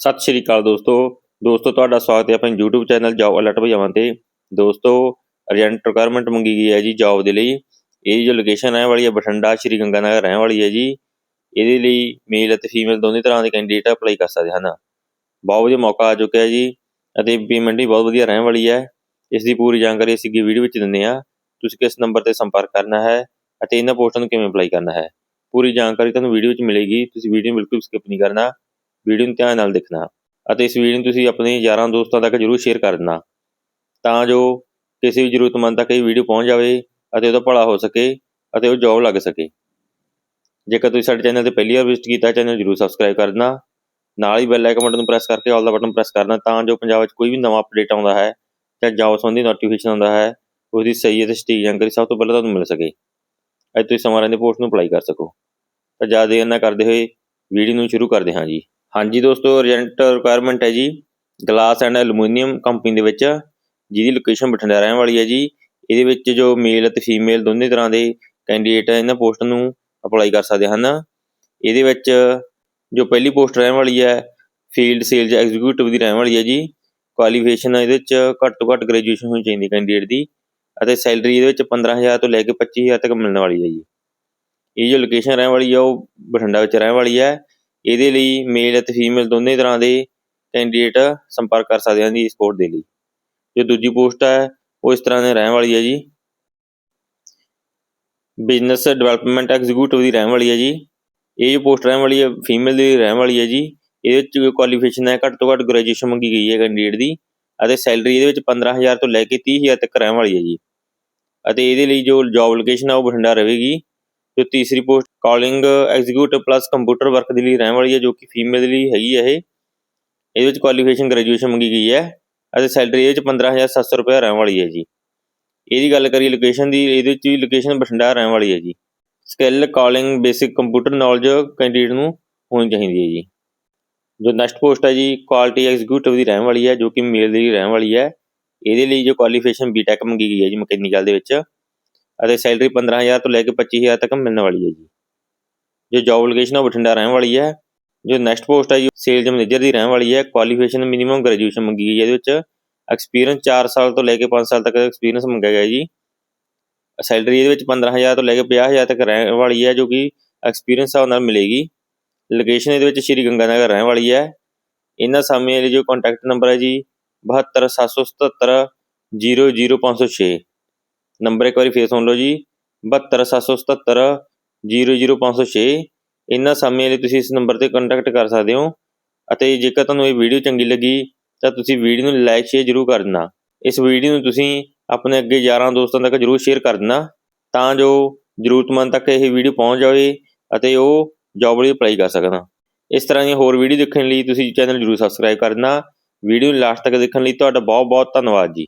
ਸਤਿ ਸ਼੍ਰੀ ਅਕਾਲ ਦੋਸਤੋ। ਦੋਸਤੋ, ਤੁਹਾਡਾ ਸਵਾਗਤ ਹੈ ਆਪਣੇ YouTube ਚੈਨਲ ਜੌਬ ਅਲਰਟ ਭਜਾਵਾਂ ਤੇ। ਦੋਸਤੋ, ਅਰਜੈਂਟ ਰਿਕੁਆਇਰਮੈਂਟ ਮੰਗੀ ਗਈ ਹੈ ਜੀ ਜੌਬ ਦੇ ਲਈ। ਇਹ ਜੋ ਲੋਕੇਸ਼ਨ ਹੈ ਵਾਲੀ ਹੈ, ਬਠਿੰਡਾ, ਸ਼੍ਰੀ ਗੰਗਾ ਨਗਰ ਰਹਿਣ ਵਾਲੀ ਹੈ ਜੀ। ਇਹਦੇ ਲਈ ਮੇਲ ਅਤੇ ਫੀਮੇਲ ਦੋਨੇ ਤਰ੍ਹਾਂ ਦੇ ਕੈਂਡੀਡੇਟ ਅਪਲਾਈ ਕਰ ਸਕਦੇ ਹਨ। ਬਹੁਤ ਵਧੀਆ ਮੌਕਾ ਆ ਚੁੱਕਿਆ ਜੀ ਅਤੇ ਪੇਮੈਂਟ ਵੀ ਬਹੁਤ ਵਧੀਆ ਰਹਿਣ ਵਾਲੀ ਹੈ। ਇਸ ਦੀ ਪੂਰੀ ਜਾਣਕਾਰੀ ਅਸੀਂ ਅੱਗੇ ਵੀਡੀਓ ਵਿੱਚ ਦਿੰਦੇ ਹਾਂ। ਤੁਸੀਂ ਕਿਸ ਨੰਬਰ ਤੇ ਸੰਪਰਕ ਕਰਨਾ ਹੈ ਅਤੇ ਇਹਨਾਂ ਪੋਸਟਾਂ ਨੂੰ ਕਿਵੇਂ ਅਪਲਾਈ ਕਰਨਾ ਹੈ। ਪੂਰੀ ਜਾਣਕਾਰੀ ਤੁਹਾਨੂੰ ਵੀਡੀਓ ਵਿੱਚ ਮਿਲੇਗੀ। ਤੁਸੀਂ ਵੀਡੀਓ ਨੂੰ ਬਿਲਕੁਲ ਸਕਿਪ ਨਹੀਂ ਕਰਨਾ। ਵੀਡੀਓ ਨੂੰ ਧਿਆਨ ਨਾਲ ਦੇਖਣਾ ਅਤੇ ਇਸ ਵੀਡੀਓ ਨੂੰ ਤੁਸੀਂ ਆਪਣੇ ਯਾਰਾਂ ਦੋਸਤਾਂ ਤੱਕ ਜਰੂਰ ਸ਼ੇਅਰ ਕਰ ਦੇਣਾ, ਤਾਂ ਜੋ ਕਿਸੇ ਵੀ ਜ਼ਰੂਰਤਮੰਦ ਤੱਕ ਇਹ ਵੀਡੀਓ ਪਹੁੰਚ ਜਾਵੇ ਅਤੇ ਉਹਦਾ ਭਲਾ ਹੋ ਸਕੇ ਅਤੇ ਉਹ ਜੌਬ ਲੱਗ ਸਕੇ। ਜੇਕਰ ਤੁਸੀਂ ਸਾਡੇ ਚੈਨਲ ਤੇ ਪਹਿਲੀ ਵਾਰ ਵਿਜ਼ਿਟ ਕੀਤਾ ਚੈਨਲ ਜਰੂਰ ਸਬਸਕ੍ਰਾਈਬ ਕਰ ਦੇਣਾ, ਨਾਲ ਹੀ ਬੈਲ ਆਈਕਨ ਬਟਨ ਨੂੰ ਪ੍ਰੈਸ ਕਰਕੇ ਆਲ ਦਾ ਬਟਨ ਪ੍ਰੈਸ ਕਰਨਾ, ਤਾਂ ਜੋ ਪੰਜਾਬ ਵਿੱਚ ਕੋਈ ਵੀ ਨਵਾਂ ਅਪਡੇਟ ਆਉਂਦਾ ਹੈ ਜਾਂ ਜੌਬ ਸੰਬੰਧੀ ਨੋਟੀਫਿਕੇਸ਼ਨ ਆਉਂਦਾ ਹੈ ਉਸ ਦੀ ਸਹੀ ਅਤੇ ਸਟੀਕ ਜਾਣਕਾਰੀ ਸਭ ਤੋਂ ਪਹਿਲਾਂ ਤੁਹਾਨੂੰ ਮਿਲ ਸਕੇ। ਅੱਜ ਤੁਸੀਂ ਸਮਾਂ ਰਹਿੰਦੇ ਪੋਸਟ ਨੂੰ ਅਪਲਾਈ ਕਰ ਸਕੋ। ਤਾਂ ਜ਼ਿਆਦਾ ਦੇਰ ਨਾ ਕਰਦੇ ਹੋਏ ਵੀਡੀਓ ਨੂੰ ਸ਼ੁਰੂ ਕਰਦੇ ਹਾਂ ਜੀ। ਹਾਂਜੀ ਦੋਸਤੋ ਅਰਜੈਂਟ ਰਿਕੁਆਇਰਮੈਂਟ ਹੈ ਜੀ। ਗਲਾਸ ਐਂਡ ਐਲੂਮੀਨੀਅਮ ਕੰਪਨੀ ਦੇ ਵਿੱਚ, ਜਿਹਦੀ ਲੋਕੇਸ਼ਨ ਬਠਿੰਡਾ ਰਹਿਣ ਵਾਲੀ ਹੈ ਜੀ। ਇਹਦੇ ਵਿੱਚ ਜੋ ਮੇਲ ਅਤੇ ਫੀਮੇਲ ਦੋਨੇ ਤਰ੍ਹਾਂ ਦੇ ਕੈਂਡੀਡੇਟ ਇਹਨਾਂ ਪੋਸਟ ਨੂੰ ਅਪਲਾਈ ਕਰ ਸਕਦੇ ਹਨ। ਇਹਦੇ ਵਿੱਚ ਜੋ ਪਹਿਲੀ ਪੋਸਟ ਰਹਿਣ ਵਾਲੀ ਹੈ ਫੀਲਡ ਸੇਲਜ਼ ਐਗਜ਼ੀਕਿਊਟਿਵ ਦੀ ਰਹਿਣ ਵਾਲੀ ਹੈ ਜੀ। ਕੁਆਲੀਫਿਕੇਸ਼ਨ ਇਹਦੇ ਵਿੱਚ ਘੱਟ ਤੋਂ ਘੱਟ ਗ੍ਰੈਜੂਏਸ਼ਨ ਹੋਣੀ ਚਾਹੀਦੀ ਕੈਂਡੀਡੇਟ ਦੀ। ਅਤੇ ਸੈਲਰੀ ਇਹਦੇ ਵਿੱਚ 15000 ਤੋਂ ਲੈ ਕੇ 25000 ਤੱਕ ਮਿਲਣ ਵਾਲੀ ਹੈ ਜੀ। ਇਹ ਜੋ ਲੋਕੇਸ਼ਨ ਰਹਿਣ ਵਾਲੀ ਹੈ, ਉਹ ਬਠਿੰਡਾ ਵਿੱਚ ਰਹਿਣ ਵਾਲੀ ਹੈ। ਇਹਦੇ ਲਈ ਮੇਲ ਅਤੇ ਫੀਮੇਲ ਦੋਨੇ ਤਰ੍ਹਾਂ ਦੇ ਕੈਂਡੀਡੇਟ ਸੰਪਰਕ ਕਰ ਸਕਦੇ ਹਨ ਜੀ ਇਸ ਪੋਸਟ ਦੇ ਲਈ। ਜੋ ਦੂਜੀ ਪੋਸਟ ਹੈ, ਉਹ ਇਸ ਤਰ੍ਹਾਂ ਦੇ ਰਹਿਣ ਵਾਲੀ ਹੈ ਜੀ। ਬਿਜ਼ਨਸ ਡਿਵੈਲਪਮੈਂਟ ਐਗਜ਼ੀਕਿਊਟਿਵ ਦੀ ਰਹਿਣ ਵਾਲੀ ਹੈ ਜੀ। ਇਹ ਜੋ ਪੋਸਟ ਰਹਿਣ ਵਾਲੀ ਹੈ ਫੀਮੇਲ ਦੀ ਰਹਿਣ ਵਾਲੀ ਹੈ ਜੀ। ਇਹਦੇ ਵਿੱਚ ਕੁਆਲੀਫਿਕੇਸ਼ਨ ਹੈ, ਘੱਟ ਤੋਂ ਘੱਟ ਗ੍ਰੈਜੂਏਸ਼ਨ ਮੰਗੀ ਗਈ ਹੈ ਕੈਂਡੀਡੇਟ ਦੀ। ਅਤੇ ਸੈਲਰੀ ਇਹਦੇ ਵਿੱਚ 15000 ਤੋਂ ਲੈ ਕੇ 30000 ਤੱਕ ਰਹਿਣ ਵਾਲੀ ਹੈ ਜੀ। ਅਤੇ ਇਹਦੇ ਲਈ ਜੋ ਜੌਬ ਲੋਕੇਸ਼ਨ ਹੈ, ਉਹ ਬਠਿੰਡਾ ਰਹੇਗੀ। ਜੋ ਤੀਸਰੀ post calling executive plus computer work ਦੇ ਲਈ ਰਹਿਣ ਵਾਲੀ ਹੈ, ਜੋ ਕਿ ਫੀਮੇਲ ਦੇ ਲਈ ਹੈਗੀ ਹੈ ਇਹ। ਇਹਦੇ ਵਿੱਚ ਕੁਆਲੀਫਿਕੇਸ਼ਨ ਗ੍ਰੈਜੂਏਸ਼ਨ ਮੰਗੀ ਗਈ ਹੈ ਅਤੇ ਸੈਲਰੀ ਇਹਦੇ ਵਿੱਚ 15700 ਰੁਪਏ ਰਹਿਣ ਵਾਲੀ ਹੈ ਜੀ। ਇਹਦੀ ਗੱਲ ਕਰੀਏ ਲੋਕੇਸ਼ਨ ਦੀ, ਇਹਦੇ ਵਿੱਚ ਵੀ ਲੋਕੇਸ਼ਨ ਬਠਿੰਡਾ ਰਹਿਣ ਵਾਲੀ ਹੈ ਜੀ। Skill calling basic computer knowledge candidate ਨੂੰ ਹੋਣੀ ਚਾਹੀਦੀ ਹੈ ਜੀ। ਜੋ ਨੈਕਸਟ ਪੋਸਟ ਹੈ ਜੀ ਕੁਆਲਿਟੀ ਐਗਜ਼ੀਕਿਊਟਿਵ ਦੀ ਰਹਿਣ ਵਾਲੀ ਹੈ, ਜੋ ਕਿ ਮੇਲ ਦੀ ਰਹਿਣ ਵਾਲੀ ਹੈ। ਇਹਦੇ ਲਈ ਜੋ ਕੁਆਲੀਫਿਕੇਸ਼ਨ ਬੀਟੈਕ ਮੰਗੀ ਗਈ ਹੈ ਜੀ ਮਕੈਨੀਕਲ ਦੇ ਵਿੱਚ। ਅਤੇ ਸੈਲਰੀ 15000 ਤੋਂ ਲੈ ਕੇ 25000 ਤੱਕ ਮਿਲਣ ਵਾਲੀ ਹੈ ਜੀ। ਜੋ ਜੌਬ ਲੋਕੇਸ਼ਨ ਉਹ ਬਠਿੰਡਾ ਰਹਿਣ ਵਾਲੀ ਹੈ। ਜੋ ਨੈਕਸਟ ਪੋਸਟ ਹੈ ਜੀ ਸੇਲਜ਼ ਮੈਨੇਜਰ ਦੀ ਰਹਿਣ ਵਾਲੀ ਹੈ। ਕੁਆਲੀਫਿਕੇਸ਼ਨ ਮਿਨੀਮਮ ਗ੍ਰੈਜੂਏਸ਼ਨ ਮੰਗੀ ਗਈ ਹੈ ਇਹਦੇ ਵਿੱਚ। ਐਕਸਪੀਰੀਅੰਸ 4 ਸਾਲ ਤੋਂ ਲੈ ਕੇ 5 ਸਾਲ ਤੱਕ ਐਕਸਪੀਰੀਅੰਸ ਮੰਗਿਆ ਗਿਆ ਜੀ। ਸੈਲਰੀ ਇਹਦੇ ਵਿੱਚ 15000 ਤੋਂ ਲੈ ਕੇ 50000 ਤੱਕ ਰਹਿਣ ਵਾਲੀ ਹੈ, ਜੋ ਕਿ ਐਕਸਪੀਰੀਅੰਸ ਹਿਸਾਬ ਨਾਲ ਮਿਲੇਗੀ। ਲੋਕੇਸ਼ਨ ਇਹਦੇ ਵਿੱਚ ਸ਼੍ਰੀ ਗੰਗਾ ਨਗਰ ਰਹਿਣ ਵਾਲੀ ਹੈ। ਇਹਨਾਂ ਸਾਹਮਣੇ ਵਾਲੀ ਜੋ ਕੰਟੈਕਟ ਨੰਬਰ ਹੈ ਜੀ 72777 00506 ਨੰਬਰ ਇੱਕ ਵਾਰੀ ਫੇਰ ਸੁਣ ਲਓ ਜੀ। 72777 00506 ਇਹਨਾਂ ਸਮਿਆਂ ਲਈ ਤੁਸੀਂ ਇਸ ਨੰਬਰ ਤੇ ਕੰਟੈਕਟ ਕਰ ਸਕਦੇ ਹੋ। ਅਤੇ ਜੇਕਰ ਤੁਹਾਨੂੰ ਇਹ ਵੀਡੀਓ ਚੰਗੀ ਲੱਗੀ, ਤਾਂ ਤੁਸੀਂ ਵੀਡੀਓ ਨੂੰ ਲਾਈਕ ਸ਼ੇਅਰ ਜ਼ਰੂਰ ਕਰ ਦੇਣਾ। ਇਸ ਵੀਡੀਓ ਨੂੰ ਤੁਸੀਂ ਆਪਣੇ ਅੱਗੇ ਯਾਰਾਂ ਦੋਸਤਾਂ ਤੱਕ ਜ਼ਰੂਰ ਸ਼ੇਅਰ ਕਰ ਦੇਣਾ। ਤਾਂ ਜੋ ਜ਼ਰੂਰਤਮੰਦ ਤੱਕ ਇਹ ਵੀਡੀਓ ਪਹੁੰਚ ਜਾਵੇ ਅਤੇ ਉਹ ਜੌਬ ਲਈ ਅਪਲਾਈ ਕਰ ਸਕਣ। ਇਸ ਤਰ੍ਹਾਂ ਦੀਆਂ ਹੋਰ ਵੀਡੀਓ ਦੇਖਣ ਲਈ ਤੁਸੀਂ ਚੈਨਲ ਜ਼ਰੂਰ ਸਬਸਕ੍ਰਾਈਬ ਕਰ ਦੇਣਾ। ਵੀਡੀਓ ਨੂੰ ਲਾਸਟ ਤੱਕ ਦੇਖਣ ਲਈ ਤੁਹਾਡਾ ਬਹੁਤ ਬਹੁਤ ਧੰਨਵਾਦ ਜੀ।